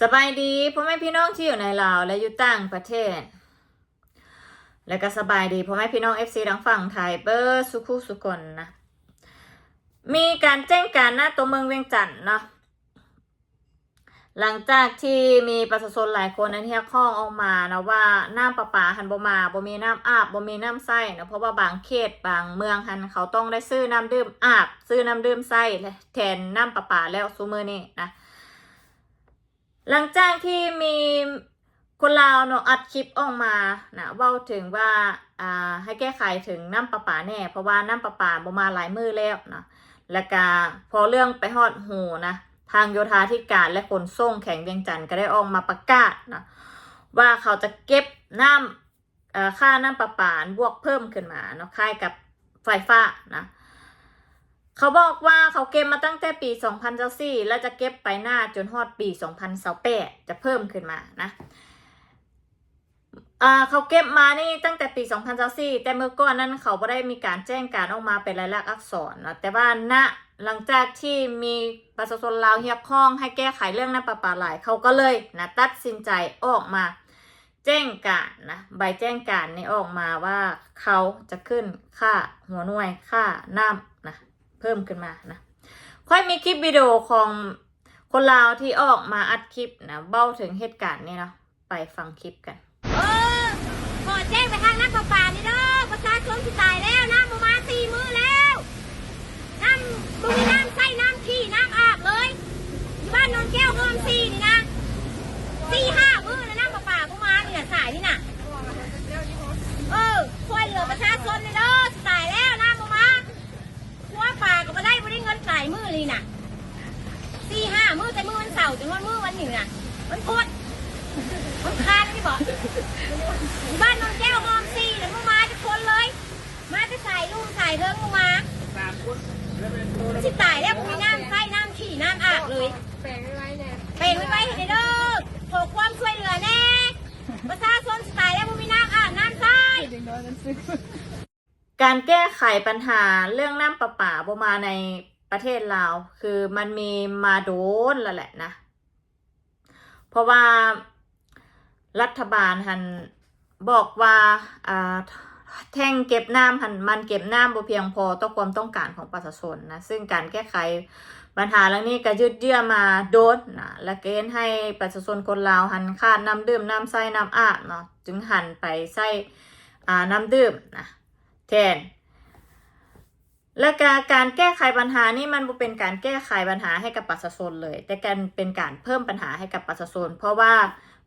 สบายดีพ่อแม่พี่น้องที่อยู่ในลาวและอยู่ต่างประเทศ และก็สบายดีพ่อแม่พี่น้อง FC ทั้งฝั่งไทยเบอร์สุขุสุกนนะ มีการแจ้งการหน้าตัวเมืองเวียงจันทน์เนาะหลังจากที่มีประชาชนหลายคนอันที่ข้องออกมานะว่าน้ำประปาหันบ่มาบ่มีน้ำอาบบ่มีน้ำใส้นะเพราะว่าบางเขตบางเมืองหันเขาต้องได้ซื้อน้ำดื่มอาบ ซื้อน้ำดื่มใส้แทนน้ำประปาแล้วซุมือนี่นะ หลังจากที่มีคนลาวเนาะอัดคลิปออกมานะเว่าถึงว่าอ่าให้แก้ไขถึงน้ำประปาแน่ เพราะว่าน้ำประปาบ่มาหลายมือแล้วนะแล้วก็พอเรื่องไปฮอดหูนะทางโยธาธิการและขนส่งแข่งเวียงจันทร์ก็ได้ออกมาประกาศนะว่าเขาจะเก็บน้ำเอ่อค่าน้ำประปาบวกเพิ่มขึ้นมาเนาะค่ายกับไฟฟ้านะ เขาบอกว่าเขาเก็บมาตั้งแต่ปี 2024และจะเก็บไปหน้าจนฮอดปี 2028จะเพิ่มขึ้นมานะเขาเก็บมานี่ตั้งแต่ปี 2024แต่เมื่อก่อนนั้นเขาไม่ได้มีการแจ้งการออกมาเป็นลายลักษณ์อักษรนะแต่ว่าณหลังจากที่มีประชาชนลาวเฮียบข้องให้แก้ไขเรื่องน้ำประปาไหลเขาก็เลยนะตัดสินใจออกมา แจ้งการนะใบแจ้งการนี่ออกมาว่าเขาจะขึ้นค่าหัวหน่วยค่าน้ำ เพิ่มขึ้นมานะค่อยมีคลิปวิดีโอของคนลาวที่ออกมาอัดคลิปนะเบ้าถึงเหตุการณ์นี่เนาะไปฟังคลิปกันเออขอแจ้งไปทางน้ำประปานี่เด้อประชาชนสิตายแล้วน้ำมาณสี่มือแล้วน้ำบุมีน้ำใส่น้ำขี้น้ำอาบเลยอยู่บ้านนนแก้วเอิมสี่นี่นะสี่ห้ามื้อแล้วน้ำประปาประมาณนี่น่ะสายนี่น่ะเออช่วยเหลือประชาชนนี่เด้อสิตายแล้วน้ำประมาณหัวป่าก็ไม่ได้ไม่ได้เงินจ่ายมื้อเลยน่ะสี่ห้ามื้อแต่มื้อวันเสาร์จนวันมื้อวันหนึ่งน่ะมันพุธมั นคานนี่บอกบ้านนนแก้วมอมซี่แล้วมึงมาทุกคนเลย มาจะใส่ลูกใส่เพิ่งมึงมาสิตายแล้วมึงมีน้ำไส้น้ำขี่น้ำอาบเลยแปลงไว้เนี่ยเป่งไว้ไว้ให้เด้อขอความช่วยเหลือแน่ประชาชนสิตายแล้วมึงมีน้ำอาบน้ำไส้กน้อยการแก้ไขปัญหาเรื่องน้ำประปาบมาในประเทศลาวคือมันมีมาโดนแล้วแหละนะ เพราะว่า รัฐบาลหันบอกว่าอ่าแท่งเก็บน้ำหันมันเก็บน้ำบ่เพียงพอต่อความต้องการของประชาชนนะซึ่งการแก้ไขปัญหาเรื่องนี้ก็ยืดเยื้อมาโดนนะและเกณฑ์ให้ประชาชนคนลาวหันขาดน้ำดื่มน้ำใส่น้ำอาบเนาะจึงหันไปใส่น้ำดื่มนะแทนและการการแก้ไขปัญหานี่มันเป็นการแก้ไขปัญหาให้กับประชาชนเลย แต่การเป็นการเพิ่มปัญหาให้กับประชาชนเพราะว่า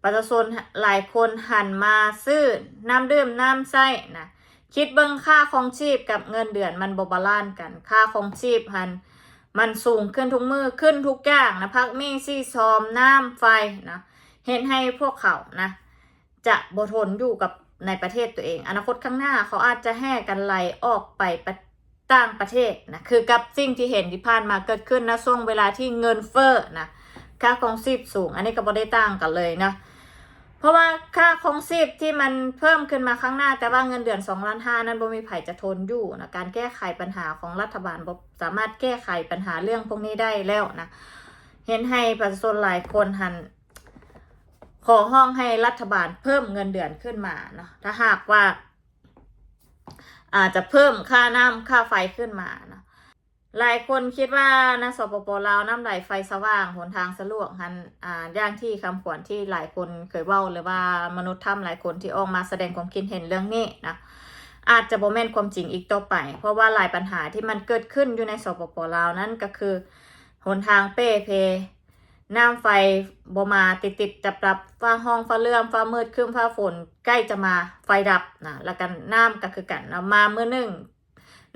ประชาชนหลายคนหันมาซื้อน้ำดื่มน้ำใส้นะคิดเบิ่งค่าของชีพกับเงินเดือนมันบบาลานกัน ค่าของชีพหันมันสูงขึ้นทุกมือขึ้นทุกอย่างนะพักมีซี่ซอมน้ำไฟนะเห็นให้พวกเขานะ จะบทนอยู่กับในประเทศตัวเอง อนาคตข้างหน้าเขาอาจจะแห่กันไล่ออกไปต่างประเทศนะคือกับสิ่งที่เห็นที่ผ่านมาเกิดขึ้นนะช่วงเวลาที่เงินเฟ้อนะค่าครองชีพสูง อันนี้ก็บ่ได้ต่างกันเลยนะ เพราะว่าค่าคองชีพที่มันเพิ่มขึ้นมาข้างหน้า แต่ว่าเงินเดือน2ล้านห้านั้นบ่มีไผ่จะทนอยู่นะการแก้ไขปัญหาของรัฐบาลบ่สามารถแก้ไขปัญหาเรื่องพวกนี้ได้แล้วนะเห็นให้ประชาชนหลายคนหันขอห้องให้รัฐบาลเพิ่มเงินเดือนขึ้นมาเนาะถ้าหากว่า อาจจะเพิ่มค่าน้ำค่าไฟขึ้นมาเนาะ หลายคนคิดว่านะสปปลาวน้ำไหลไฟสว่างหนทางสะดวกหันอ่าย่างที่คำขวัญที่หลายคนเคยเว้าเลยว่ามนุษย์ถ้ำหลายคนที่ออกมาแสดงความคิดเห็นเรื่องนี้นะอาจจะบ่แม่นความจริงอีกต่อไป เพราะว่าหลายปัญหาที่มันเกิดขึ้นอยู่ในสปปลาวนั้นก็คือหนทางเป้เพน้ำไฟบ่มาติดติดจับดับฟ้าห้องฟ้าเลื่อมฟ้ามืดครึ้มฟ้าฝนใกล้จะมาไฟดับนะแล้วกันน้ำก็คือกันเอามาเมื่อหนึ่ง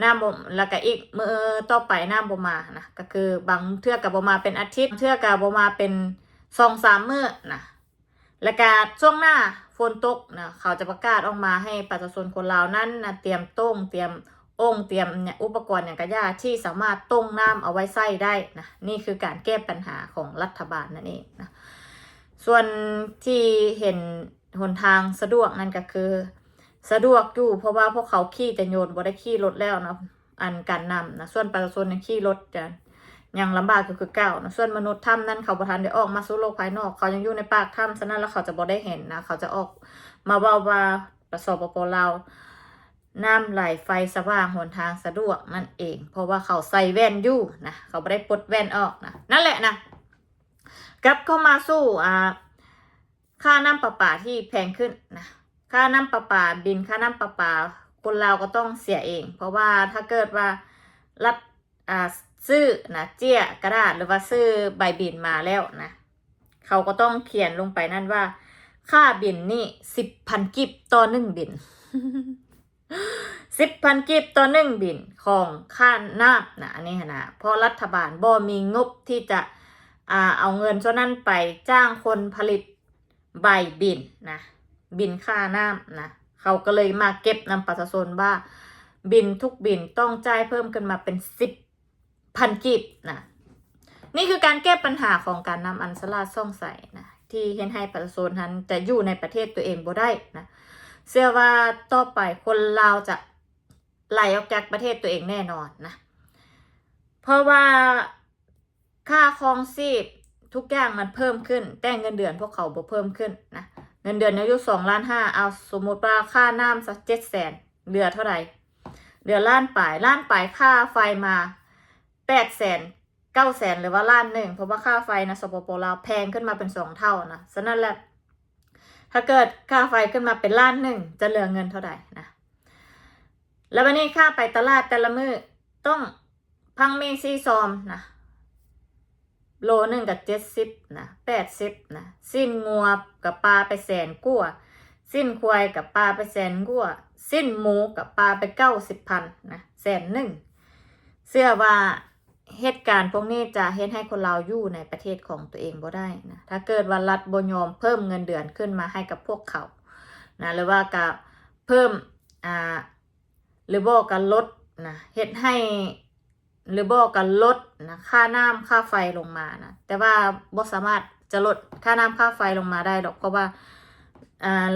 น้ำบ่แล้วก็อีกมือต่อไปน้ำบ่มานะก็คือบางเทื่อกับบ่มาเป็นอาทิตย์เทื่อกับบ่มาเป็นสองสามมื้อนะแล้วก็ช่วงหน้าฝนตกนะเขาจะประกาศออกมาให้ประชาชนคนลาวนั้นนะเตรียมต้งเตรียมองเตรียมเนี่ยอุปกรณ์อย่างกระยาที่สามารถต้งน้ำเอาไว้ใส่ได้นะนี่คือการแก้ปัญหาของรัฐบาลนั่นเองนะส่วนที่เห็นหนทางสะดวกนั่นก็คือ สะดวกอยู่เพราะว่าพวกเขาขี่แต่โยนบ่ได้ขี่รถแล้วนะอันการนำนะส่วนประชาชนยังขี่รถจะยังลำบากก็คือเก่านะส่วนมนุษย์ถ้ำนั้นเขาประทานได้ออกมาสู่โลกภายนอก เขายังอยู่ในปากถ้ำฉะนั้นแล้วเขาจะบ่ได้เห็นนะเขาจะออกมาเว่าว่าประสบปเราน้ำไหลไฟสว่างหนทางสะดวกนั่นเอง เพราะว่าเขาใส่แว่นอยู่นะเขาไม่ได้ปลดแว่นออกนะนั่นแหละนะกลับเข้ามาสู้อ่าค่าน้ำประปาที่แพงขึ้นนะ ค่าน้ำประปาบินค่าน้ำประปา คนเราก็ต้องเสียเอง เพราะว่าถ้าเกิดว่ารัฐอ่าซื้อนะเจี้ยกระดาษหรือว่าซื้อใบบินมาแล้วนะเขาก็ต้องเขียนลงไปนั่นว่า ค่าบินนี่สิบพันกิบต่อหนึ่งบินสิบพันกิบต่อหนึ่งบินของค่าน้ำนะอันนี้นะเพราะรัฐบาลบ่มีงบที่จะอ่าเอาเงินส่วนนั้นไปจ้างคนผลิตใบบินนะ บินค่าน้ำนะเขาก็เลยมาเก็บนำประชาชนว่า บินทุกบินต้องจ่ายเพิ่มขึ้นมาเป็นสิบพันกิบนะนี่คือการแก้ปัญหาของการนำอันสลาดซ่องใส่นะที่เห็นให้ประชาชนนั้นจะอยู่ในประเทศตัวเองบ่ได้นะเชื่อว่าต่อไปคนลาวจะไหลออกจากประเทศตัวเองแน่นอนนะ เพราะว่าค่าครองชีพทุกอย่างมันเพิ่มขึ้น แต่เงินเดือนพวกเขาบ่เพิ่มขึ้นนะ เงินเดือนอายุสองล้านห้าเอาสมมติว่าค่าน้ำสักเจ็ดแสนเดือนเท่าไหร่เดือนล้านปลายล้านปลายค่าไฟมาแปดแสนเก้าแสนหรือว่าล้านหนึ่งเพราะว่าค่าไฟนะสปปลาวแพงขึ้นมาเป็นสองเท่านะฉะนั้นแหละถ้าเกิดค่าไฟขึ้นมาเป็นล้านหนึ่งจะเหลือเงินเท่าไหร่นะแล้ววันนี้ค่าไปตลาดแต่ละมือต้องพังเมซีซอมนะ โลหนึ่งกับเจ็ดสิบนะแปดสิบนะสิ้นงัวกับปลาไปแสนกั่วสิ้นควายกับปลาไปแสนกั่วสิ้นหมูกับปลาไปเก้าสิบพันนะแสนหนึ่งเชื่อว่าเหตุการณ์พวกนี้จะเฮ็ดให้คนเราอยู่ในประเทศของตัวเองบ่ได้นะถ้าเกิดว่ารัฐบยอมเพิ่มเงินเดือนขึ้นมาให้กับพวกเขานะหรือว่ากับเพิ่มอ่าหรือบอกกันลดนะเฮ็ดให้ หรือบอกกันลดนะค่าน้ำค่าไฟลงมานะแต่ว่าบ่สามารถจะลดค่าน้ำค่าไฟลงมาได้หรอกเพราะว่า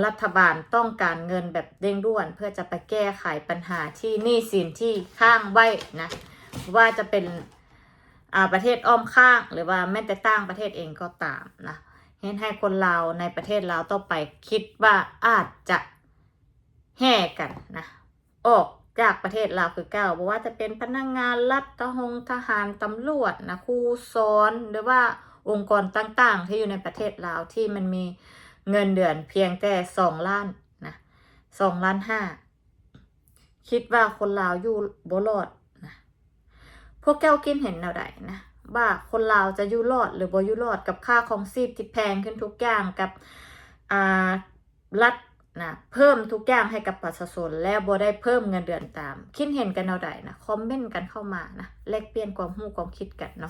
รัฐบาลต้องการเงินแบบเร่งด่วน เพื่อจะไปแก้ไขปัญหาที่หนี้สินที่ข้างไว้นะว่าจะเป็นอาประเทศอ้อมข้างหรือว่าแม้แต่ต่างประเทศเองก็ตามนะเห็นให้คนเราในประเทศเราต่องไปคิดว่าอาจจะแห่กันนะออก จากประเทศลาวคือเก้าบอกว่าจะเป็นพนักงงานรัฐทหงทหารตำรวจนะครูสอนหรือว่าองค์กรต่างๆ ที่อยู่ในประเทศลาวที่มันมีเงินเดือนเพียงแต่สองล้านนะสองล้านห้าคิดว่าคนลาวอยู่บ่รอดนะพวกแก้วกินเห็นแนวใดนะว่าคนลาวจะอยู่รอดหรือบ่อยู่รอดกับค่าของชีพที่แพงขึ้นทุกอย่างกับอ่ารัฐ นะเพิ่มทุกอย่างให้กับประชาชนแล้วบ่ได้เพิ่มเงินเดือนตาม คิดเห็นกันเอาใดนะคอมเมนต์กันเข้ามานะแลกเปลี่ยนความรู้ความคิดกันเนาะ